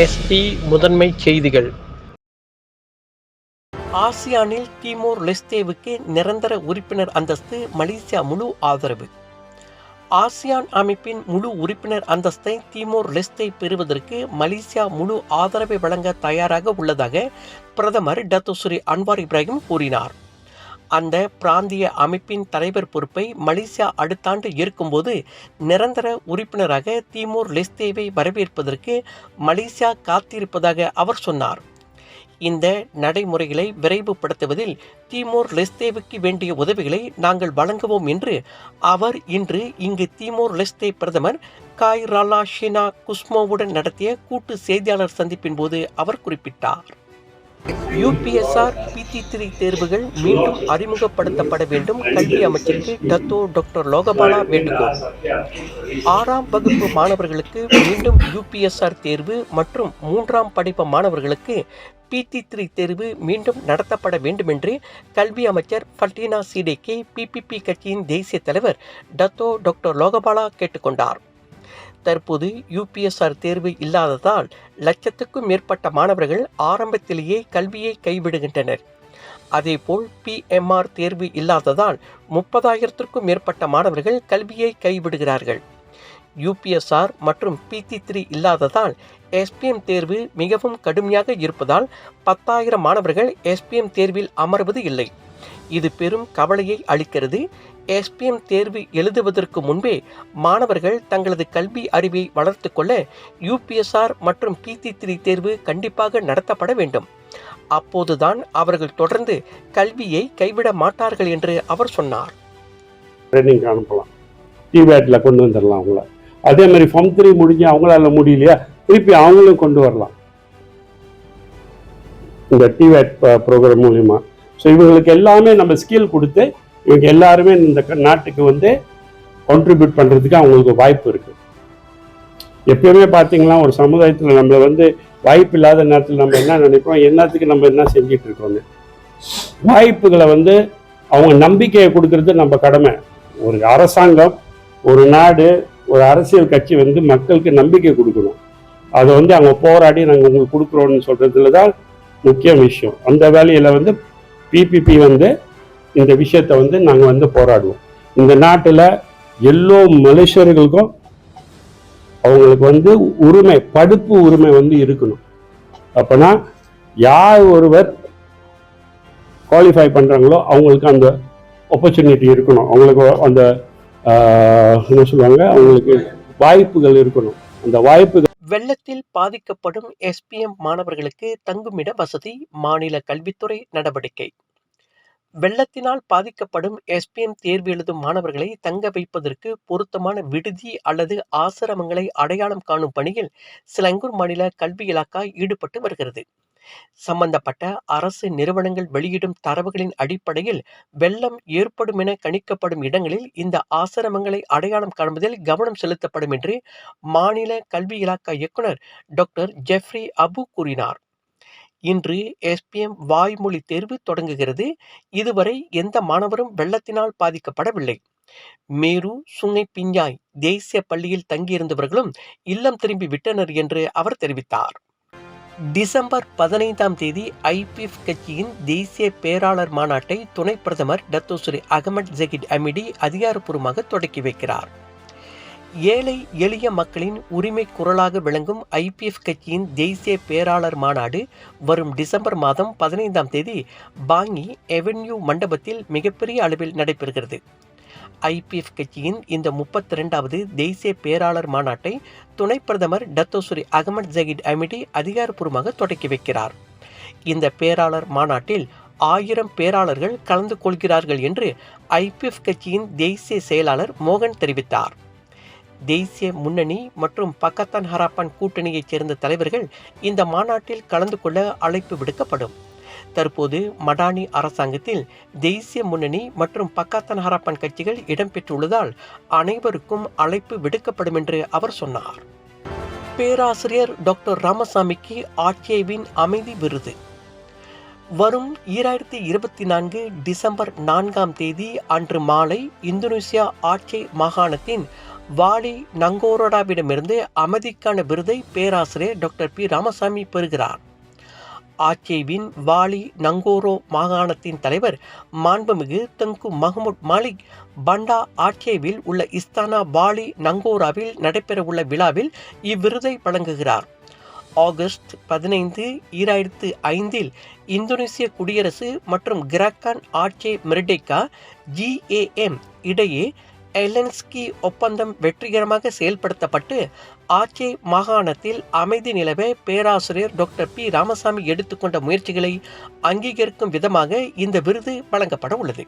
SP முதன்மை செய்திகள். ஆசியானில் தீமோர் லெஸ்தேவுக்கு நிரந்தர உறுப்பினர் அந்தஸ்து மலேசியா முழு ஆதரவு. ஆசியான் அமைப்பின் முழு உறுப்பினர் அந்தஸ்தை தீமோர் லெஸ்தே பெறுவதற்கு மலேசியா முழு ஆதரவை வழங்க தயாராக உள்ளதாக பிரதமர் டத்தோஸ்ரீ அன்வார் இப்ராஹிம் கூறினார். அந்த பிராந்திய அமைப்பின் தலைவர் பொறுப்பை மலேசியா அடுத்த ஆண்டு ஏற்கும்போது நிரந்தர உறுப்பினராக தீமூர் லெஸ்தேவை வரவேற்பதற்கு மலேசியா காத்திருப்பதாக அவர் சொன்னார். இந்த நடைமுறைகளை விரைவுபடுத்துவதில் தீமோர் லெஸ்தேவுக்கு வேண்டிய உதவிகளை நாங்கள் வழங்குவோம் என்று அவர் இன்று இங்கு தீமோர் லெஸ்தே பிரதமர் காய் ராலா ஷினா குஸ்மோவுடன் நடத்திய கூட்டு செய்தியாளர் சந்திப்பின் போது அவர் குறிப்பிட்டார். யூபிஎஸ்ஆர் பிடி த்ரீ தேர்வுகள் மீண்டும் அறிமுகப்படுத்தப்பட வேண்டும். கல்வி அமைச்சருக்கு டத்தோ டாக்டர் லோகபாலா வேண்டுகோள். ஆறாம் வகுப்பு மாணவர்களுக்கு மீண்டும் யூபிஎஸ்ஆர் தேர்வு மற்றும் மூன்றாம் படிப்பு மாணவர்களுக்கு பிடி த்ரீ தேர்வு மீண்டும் நடத்தப்பட வேண்டுமென்று கல்வி அமைச்சர் ஃபல்டீனா சீடேக்கே பிபிபி கட்சியின் தேசிய தலைவர் டத்தோ டாக்டர் லோகபாலா கேட்டுக்கொண்டார். தற்போது யூபிஎஸ்ஆர் தேர்வு இல்லாததால் லட்சத்துக்கும் மேற்பட்ட மாணவர்கள் ஆரம்பத்திலேயே கல்வியை கைவிடுகின்றனர். அதேபோல் பிஎம்ஆர் தேர்வு இல்லாததால் முப்பதாயிரத்திற்கும் மேற்பட்ட மாணவர்கள் கல்வியை கைவிடுகிறார்கள். யூபிஎஸ்ஆர் மற்றும் பிடி த்ரீ இல்லாததால் எஸ்பிஎம் தேர்வு மிகவும் கடுமையாக இருப்பதால் பத்தாயிரம் மாணவர்கள் எஸ்பிஎம் தேர்வில் அமர்வது இல்லை. இது பெரும் கவலையை அளிக்கிறது. எஸ்பிஎம் தேர்வு எழுதுவதற்கு முன்பே மாணவர்கள் தங்களது கல்வி அறிவை வளர்த்து கொள்ள யூபிஎஸ்ஆர் மற்றும் பிடி த்ரீ தேர்வு கண்டிப்பாக நடத்தப்பட வேண்டும். அப்போதுதான் அவர்கள் தொடர்ந்து கல்வியை கைவிட மாட்டார்கள் என்று அவர் சொன்னார். ட்ரைனிங் அனுப்பலாம். டிபேட்டில் கொண்டு வந்துடலாம் அவங்கள. அதே மாதிரி ஃபார்ம் த்ரீ முடிஞ்சு அவங்களால முடியலையா? திருப்பி அவங்களும் கொண்டு வரலாம். இந்த டிவேட் ப்ரோக்ராம் மூலிமா ஸோ இவங்களுக்கு எல்லாமே நம்ம ஸ்கில் கொடுத்து இவங்க எல்லாருமே இந்த க- நாட்டுக்கு வந்து கான்ட்ரிபியூட் பண்ணுறதுக்கு அவங்களுக்கு வாய்ப்பு இருக்குது எப்பயுமே பார்த்தீங்கன்னா ஒரு சமுதாயத்தில் நம்மளை வந்து வாய்ப்பு இல்லாத நேரத்தில் நம்ம என்ன நினைப்போம்? என்னத்துக்கு நம்ம என்ன செஞ்சிட்டு இருக்கோங்க வாய்ப்புகளை வந்து அவங்க நம்பிக்கையை கொடுக்கறது நம்ம கடமை. ஒரு அரசாங்கம் ஒரு நாடு ஒரு அரசியல் கட்சி வந்து மக்களுக்கு நம்பிக்கை கொடுக்கணும். அதை வந்து அவங்க போராடி நாங்கள் உங்களுக்கு கொடுக்குறோன்னு சொல்கிறதுல தான் முக்கிய விஷயம். அந்த வேலையில் வந்து பிபிபி வந்து இந்த விஷயத்தை வந்து நாங்கள் வந்து போராடுவோம். இந்த நாட்டில் எல்லோ மலேசியர்களுக்கும் அவங்களுக்கு வந்து உரிமை படிப்பு உரிமை வந்து இருக்கணும். அப்போனா யார் ஒருவர் குவாலிஃபை பண்ணுறாங்களோ அவங்களுக்கு அந்த ஆப்பர்ச்சுனிட்டி இருக்கணும். அவங்களுக்கு அந்த ஆஹ், என்ன சொல்லுவாங்க? அவங்களுக்கு வாய்ப்புகள் இருக்கணும். அந்த வாய்ப்புகள் வெள்ளத்தில் பாதிக்கப்படும் எஸ்பிஎம் மாணவர்களுக்கு தங்குமிட வசதி மாநில கல்வித்துறை நடவடிக்கை. வெள்ளத்தினால் பாதிக்கப்படும் எஸ்பிஎம் தேர்வு எழுதும் மாணவர்களை தங்க வைப்பதற்கு பொருத்தமான விடுதி அல்லது ஆசிரமங்களை அடையாளம் காணும் பணியில் சிலங்கூர் மாநில கல்வி இலாக்கா ஈடுபட்டு வருகிறது. சம்பந்தப்பட்ட அரசு நிறுவனங்கள் வெளியிடும் தரவுகளின் அடிப்படையில் வெள்ளம் ஏற்படும் என கணிக்கப்படும் இடங்களில் இந்த ஆசிரமங்களை அடையாளம் காண்பதில் கவனம் செலுத்தப்படும் என்று மாநில கல்வி இலாக்கா இயக்குனர் டாக்டர் ஜெஃப்ரி அபு கூறினார். இன்று எஸ்பிஎம் வாய்மொழி தேர்வு தொடங்குகிறது. இதுவரை எந்த மாணவரும் வெள்ளத்தினால் பாதிக்கப்படவில்லை. மேரு சுங்கை பிஞ்சாய் தேசிய பள்ளியில் தங்கியிருந்தவர்களும் இல்லம் திரும்பி விட்டனர் என்று அவர் தெரிவித்தார். டிசம்பர் பதினைந்தாம் தேதி ஐபிஎஃப் கட்சியின் தேசிய பேராளர் மாநாட்டை துணை பிரதமர் டத்தோஸ்ரீ அகமட் ஜகிட் அமிடி அதிகாரப்பூர்வமாக தொடக்கி வைக்கிறார். ஏழை எளிய மக்களின் உரிமை குரலாக விளங்கும் ஐபிஎஃப் கட்சியின் தேசிய பேராளர் மாநாடு வரும் டிசம்பர் மாதம் பதினைந்தாம் தேதி பாங்கி எவென்யூ மண்டபத்தில் மிகப்பெரிய அளவில் நடைபெறுகிறது. ஐபிஎஃப் கட்சியின் இந்த முப்பத்தி ரெண்டாவது தேசிய பேராளர் மாநாட்டை துணை பிரதமர் டத்தோசுரி அகமட் ஜகிட் அமிடி அதிகாரப்பூர்வமாக தொடக்கி வைக்கிறார். இந்த பேராளர் மாநாட்டில் ஆயிரம் பேராளர்கள் கலந்து கொள்கிறார்கள் என்று ஐபிஎஃப் கட்சியின் தேசிய செயலாளர் மோகன் தெரிவித்தார். தேசிய முன்னணி மற்றும் பக்கத்தான் ஹராப்பான் கூட்டணியைச் சேர்ந்த தலைவர்கள் இந்த மாநாட்டில் கலந்து கொள்ள அழைப்பு விடுக்கப்படும். தற்போது மடானி அரசாங்கத்தில் தேசிய முன்னணி மற்றும் பக்காத்தான் ஹரப்பன் கட்சிகள் இடம்பெற்றுள்ளதால் அனைவருக்கும் அழைப்பு விடுக்கப்படும் என்று அவர் சொன்னார். பேராசிரியர் டாக்டர் ராமசாமிக்கு ஆட்சேவின் அமைதி விருது. வரும் ஈராயிரத்தி இருபத்தி நான்கு டிசம்பர் நான்காம் தேதி அன்று மாலை இந்தோனேசியா ஆட்சே மாகாணத்தின் வாலி நங்கோரோடாவிடமிருந்து அமைதிக்கான விருதை பேராசிரியர் டாக்டர் பி. ராமசாமி பெறுகிறார். ஆச்சேவின் வாலி நங்கோரோ மாகாணத்தின் தலைவர் மாண்புமிகு தங்கு மஹமுட் மாலிக். பண்டா ஆட்சேவில் உள்ள இஸ்தானா வாலி நங்கோராவில் நடைபெறவுள்ள விழாவில் இவ்விருதை வழங்குகிறார். ஆகஸ்ட் பதினைந்து ஈராயிரத்து ஐந்தில் இந்தோனேசிய குடியரசு மற்றும் கிராக்கான் ஆட்சே மிரடேக்கா ஜிஏஎம் இடையே எலன்ஸ்கி ஒப்பந்தம் வெற்றிகரமாக செயல்படுத்தப்பட்டு ஆச்சே மாகாணத்தில் அமைதி நிலவ பேராசிரியர் டாக்டர் பி. ராமசாமி எடுத்துக்கொண்ட முயற்சிகளை அங்கீகரிக்கும் விதமாக இந்த விருது வழங்கப்பட உள்ளது.